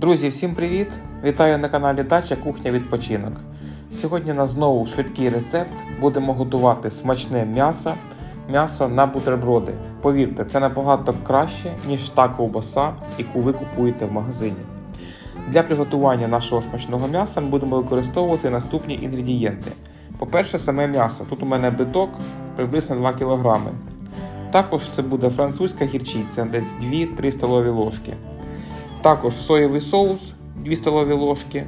Друзі, всім привіт! Вітаю на каналі Дача Кухня Відпочинок. Сьогодні у нас знову швидкий рецепт. Будемо готувати смачне м'ясо, м'ясо на бутерброди. Повірте, це набагато краще, ніж та ковбаса, яку ви купуєте в магазині. Для приготування нашого смачного м'яса ми будемо використовувати наступні інгредієнти. По-перше, саме м'ясо. Тут у мене биток приблизно 2 кг. Також це буде французька гірчиця, десь 2-3 столові ложки. Також соєвий соус 2 столові ложки.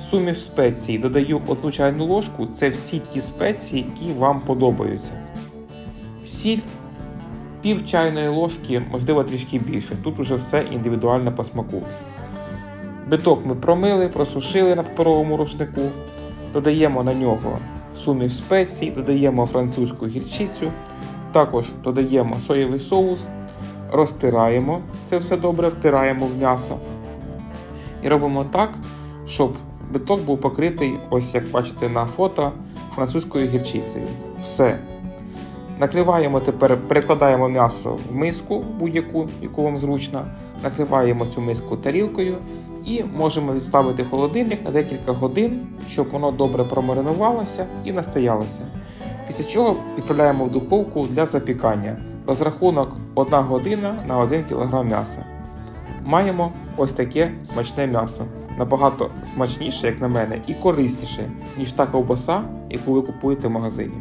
Суміш спецій додаю 1 чайну ложку. Це всі ті спеції, які вам подобаються. Сіль пів чайної ложки, можливо трішки більше. Тут уже все індивідуально по смаку. Биток ми промили, просушили на паперовому рушнику. Додаємо на нього суміш спецій, додаємо французьку гірчицю, також додаємо соєвий соус, розтираємо це все добре, втираємо в м'ясо. І робимо так, щоб биток був покритий, ось як бачите на фото, французькою гірчицею. Все. Накриваємо тепер, перекладаємо м'ясо в миску будь-яку, яку вам зручно. Накриваємо цю миску тарілкою і можемо відставити в холодильник на декілька годин, щоб воно добре промаринувалося і настоялося. Після чого відправляємо в духовку для запікання. Розрахунок 1 година на 1 кг м'яса. Маємо ось таке смачне м'ясо. Набагато смачніше, як на мене, і корисніше, ніж та ковбаса, яку ви купуєте в магазині.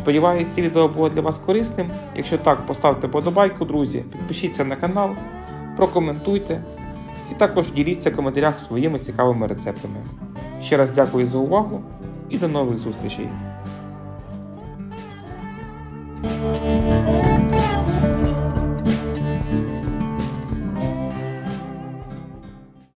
Сподіваюсь, це відео було для вас корисним. Якщо так, поставте подобайку, друзі, підпишіться на канал, прокоментуйте і також діліться в коментарях своїми цікавими рецептами. Ще раз дякую за увагу і до нових зустрічей!